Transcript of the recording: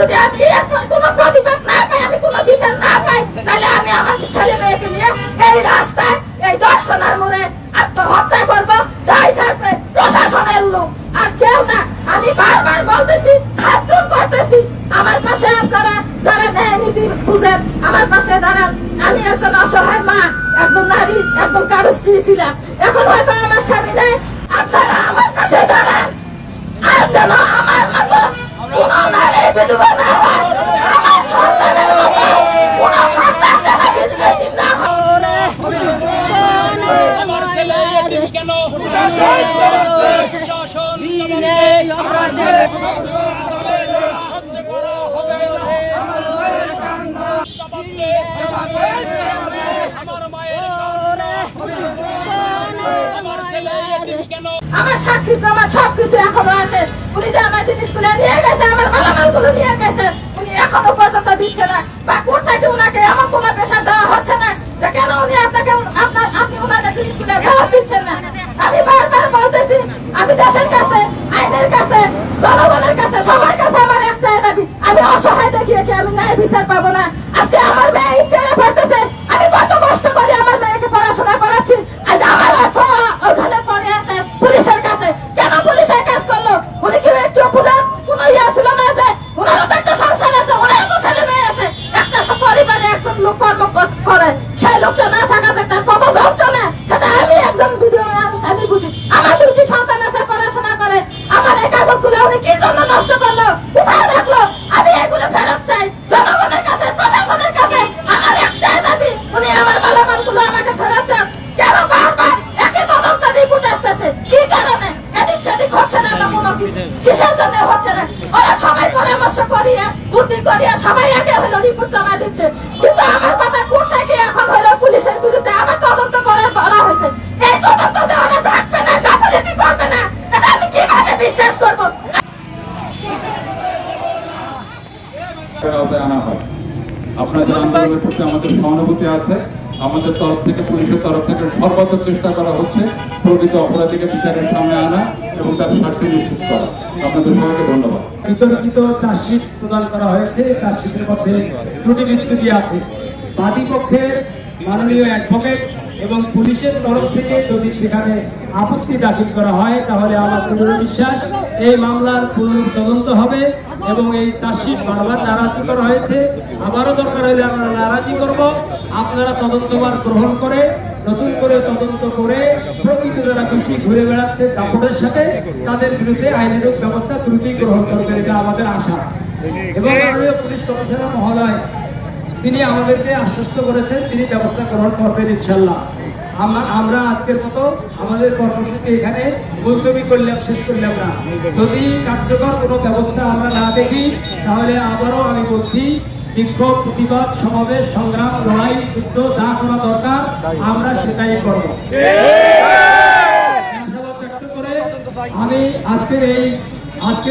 যদি আমি কোনো প্রতিবাদ না পাই, আমি কোনো বিচার না পাই, তাহলে আমি আমার ছেলে মেয়েকে নিয়ে এই রাস্তায়, এই দর্শনের মোড়ে আত্মহত্যা করব তাই থাকবে প্রশাসনের লোক। আর কেউ না, আমি বারবার বলতেছি, হাত জোর করতেছি। আমার পাশে আপনারা যারা ন্যায় নীতি খুঁজেন, আমার পাশে দাঁড়ান। আমি একজন অসহায় মা, একজন নারী, একজন কারও স্ত্রী ছিলাম। এখন হয়তো আমার স্বামী নেই, আপনারা আমার পাশে দাঁড়ান। বিধবা না হয় আমার সন্তানের মতো কোন সন্তান যেন বিধবা না আমার সাক্ষী প্রমাণ সবকিছু এখনও আছে। আমি কাছে সবার কাছে আমার অসহায় দেখিয়ে কি আমি ন্যায় বিচার পাবো না? আজকে আমার মেয়ে ইন্টারে পড়তেছে আমি কত কষ্ট করে আমার মেয়েকে পড়াশোনা করাচ্ছি আজ আমার অর্থ ওখানে পড়ে আছে পুলিশের কাছে কেন পুলিশের কাজ করল উনি কি একটু বুঝার কোন ইয়া ছিল না যে ওনারও তো একটা সংসার আছে ওনারও তো ছেলে মেয়ে আছে একটা সব পরিবারে একজন লোক কর্ম কর- সেই লোকটা না থাকাতে তার কত যন্ত্রণা, সেটা আমি একজন আমি বুঝি। আমার দুটি সন্তান আছে, পড়াশোনা করে? আমার এই কাগজগুলো উনি কি জন্য নষ্ট করল? কোথায় রাখল? আমি এগুলো ফেরত চাই জনগণের কাছে, প্রশাসনের কাছে। আমার একটাই দাবি, উনি আমার মালামালগুলো আমাকে ফেরত দেন। কেন বারবার একই তদন্ত রিপোর্ট আসতেছে? কি কারণে? এদিক সেদিক হচ্ছে না কোনো কিছু? কিসের জন্য হচ্ছে না? ওরা সবাই পরামর্শ করিয়ে, বুদ্ধি করিয়া সবাই একে হলো রিপোর্ট জমা দিচ্ছে। কিন্তু আমার কথা এখন হলো পুলিশের বিরুদ্ধে আমার তদন্ত করে বলা হয়েছে? এই তদন্ত যে ওরা থাকবে না, গাফিলতি করবে না, এটা আমি কীভাবে বিশ্বাস করব? আনা হয় আন্দোলনের প্রতি আমাদের সহানুভূতি আছে। আমাদের তরফ থেকে, পুলিশের তরফ থেকে সর্বাত্মক চেষ্টা করা হচ্ছে প্রকৃত অপরাধীকে বিচারের সামনে আনা এবং তার শাস্তি নিশ্চিত করা। আপনাদের সবাইকে ধন্যবাদ। বিতর্কিত চার্জশিট প্রদান করা হয়েছে। চার্জশিটের মধ্যে ত্রুটি বিচ্ছুতি আছে। বাদী পক্ষের মাননীয় অ্যাডভোকেট এবং পুলিশের তরফ থেকে যদি সেখানে আপত্তি দাখিল করা হয়, তাহলে আমার দৃঢ় বিশ্বাস এই মামলার পুনঃ তদন্ত হবে। এবং এই চার্জশিট বারবার নারাজি করা হয়েছে। আবারও দরকার হলে আমরা নারাজি করব। আপনারা তদন্তবার গ্রহণ করে, নতুন করে তদন্ত করে প্রকৃত যারা দোষী ঘুরে বেড়াচ্ছে কাপড়ের সাথে। তাদের বিরুদ্ধে আইনের ব্যবস্থা দ্রুতই গ্রহণ করবেন এটা আমাদের আশা। এবং মাননীয় পুলিশ কমিশনার মহোদয়, তিনি আমাদেরকে আশ্বস্ত করেছেন, তিনি ব্যবস্থা গ্রহণ করবেন ইনশাল্লাহ আমরা আমরা আজকের মতো আমাদের কর্মসূচি এখানে মুলতবি করলাম শেষ করলাম না। যদি কার্যকর কোনো ব্যবস্থা আমরা না দেখি তাহলে আবারও আমি বলছি বিক্ষোভ প্রতিবাদ সমাবেশ সংগ্রাম লড়াই যুদ্ধ যা করা দরকার আমরা সেটাই করব। আমি আজকের এই আজকে